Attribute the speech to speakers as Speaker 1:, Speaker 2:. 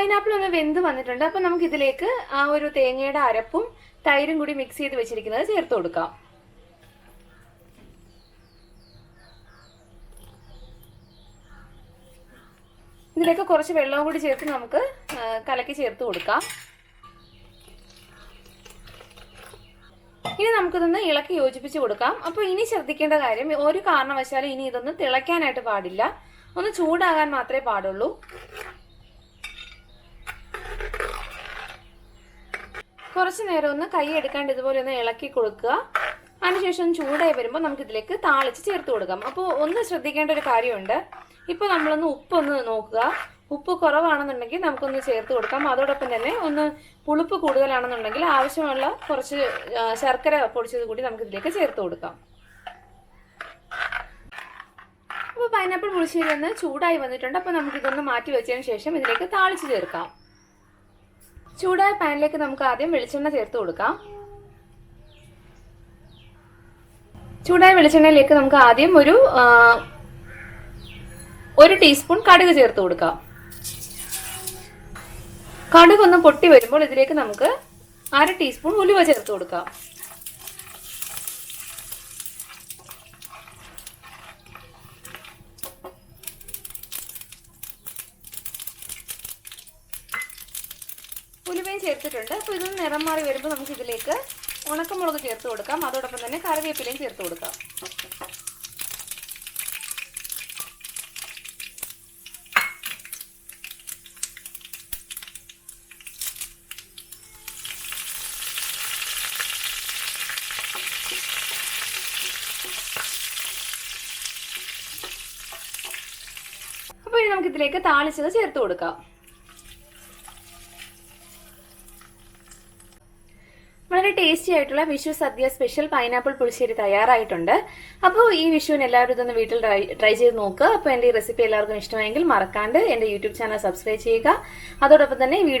Speaker 1: Pineapple ഒന്ന് വെന്ത് വന്നിട്ടുണ്ട്. അപ്പൊ നമുക്ക് ഇതിലേക്ക് ആ ഒരു തേങ്ങയുടെ അരപ്പും തൈരും കൂടി മിക്സ് ചെയ്ത് വെച്ചിരിക്കുന്നത് ചേർത്ത് കൊടുക്കാം. ഇതിലേക്ക് കുറച്ച് വെള്ളവും കൂടി ചേർത്ത് നമുക്ക് കലക്കി ചേർത്ത് കൊടുക്കാം. ഇനി നമുക്കിതൊന്ന് ഇളക്കി യോജിപ്പിച്ച് കൊടുക്കാം. അപ്പോൾ ഇനി ശ്രദ്ധിക്കേണ്ട കാര്യം ഒരു കാരണവശാലും ഇനി ഇതൊന്ന് തിളയ്ക്കാനായിട്ട് പാടില്ല. ഒന്ന് ചൂടാകാൻ മാത്രമേ പാടുള്ളൂ. കുറച്ച് നേരം ഒന്ന് കൈ എടുക്കാണ്ട് ഇതുപോലെ ഒന്ന് ഇളക്കി കൊടുക്കുക. അതിനുശേഷം ചൂടായി വരുമ്പോൾ നമുക്ക് ഇതിലേക്ക് താളിച്ച് ചേർത്ത് കൊടുക്കാം. അപ്പോൾ ഒന്ന് ശ്രദ്ധിക്കേണ്ട ഒരു കാര്യമുണ്ട്. ഇപ്പോൾ നമ്മളൊന്ന് ഉപ്പൊന്ന് നോക്കുക. ഉപ്പ് കുറവാണെന്നുണ്ടെങ്കിൽ നമുക്കൊന്ന് ചേർത്ത് കൊടുക്കാം. അതോടൊപ്പം തന്നെ ഒന്ന് പുളിപ്പ് കൂടുതലാണെന്നുണ്ടെങ്കിൽ ആവശ്യമുള്ള കുറച്ച് ശർക്കര പൊടിച്ചത് കൂടി നമുക്ക് ഇതിലേക്ക് ചേർത്ത് കൊടുക്കാം. അപ്പോൾ പൈനാപ്പിൾ പുളിശ്ശേരി ഒന്ന് ചൂടായി വന്നിട്ടുണ്ട്. അപ്പോൾ നമുക്കിതൊന്ന് മാറ്റി വെച്ചതിന് ശേഷം ഇതിലേക്ക് താളിച്ച് ചേർക്കാം. ചൂടായ പാനിലേക്ക് നമുക്ക് ആദ്യം വെളിച്ചെണ്ണ ചേർത്ത് കൊടുക്കാം. ചൂടായ വെളിച്ചെണ്ണയിലേക്ക് നമുക്ക് ആദ്യം ഒരു ഒരു ടീസ്പൂൺ കടുക് ചേർത്ത് കൊടുക്കാം. കടുക് ഒന്ന് പൊട്ടി വരുമ്പോൾ ഇതിലേക്ക് നമുക്ക് അര ടീസ്പൂൺ ഉലുവ ചേർത്ത് കൊടുക്കാം. ഉലുവയും ചേർത്തിട്ടുണ്ട്. അപ്പോൾ ഇതൊന്ന് നിറം മാറി വരുമ്പോൾ നമുക്ക് ഇതിലേക്ക് ഉണക്കമുളക് ചേർത്ത് കൊടുക്കാം. അതോടൊപ്പം തന്നെ കറിവേപ്പിലയും ചേർത്ത് കൊടുക്കാം. അപ്പോൾ ഇനി നമുക്ക് ഇതിലേക്ക് താളിച്ചത് ചേർത്ത് കൊടുക്കാം. വളരെ ടേസ്റ്റി ആയിട്ടുള്ള വിഷു സദ്യ സ്പെഷ്യൽ പൈനാപ്പിൾ പുളിശ്ശേരി തയ്യാറായിട്ടുണ്ട്. അപ്പോൾ ഈ വിഷുവിന് എല്ലാവരും ഇതൊന്ന് വീട്ടിൽ ട്രൈ ചെയ്ത് നോക്കുക അപ്പോൾ എന്റെ ഈ റെസിപ്പി എല്ലാവർക്കും ഇഷ്ടമായെങ്കിൽ മറക്കാണ്ട് എന്റെ യൂട്യൂബ് ചാനൽ സബ്സ്ക്രൈബ് ചെയ്യുക. അതോടൊപ്പം തന്നെ വീഡിയോ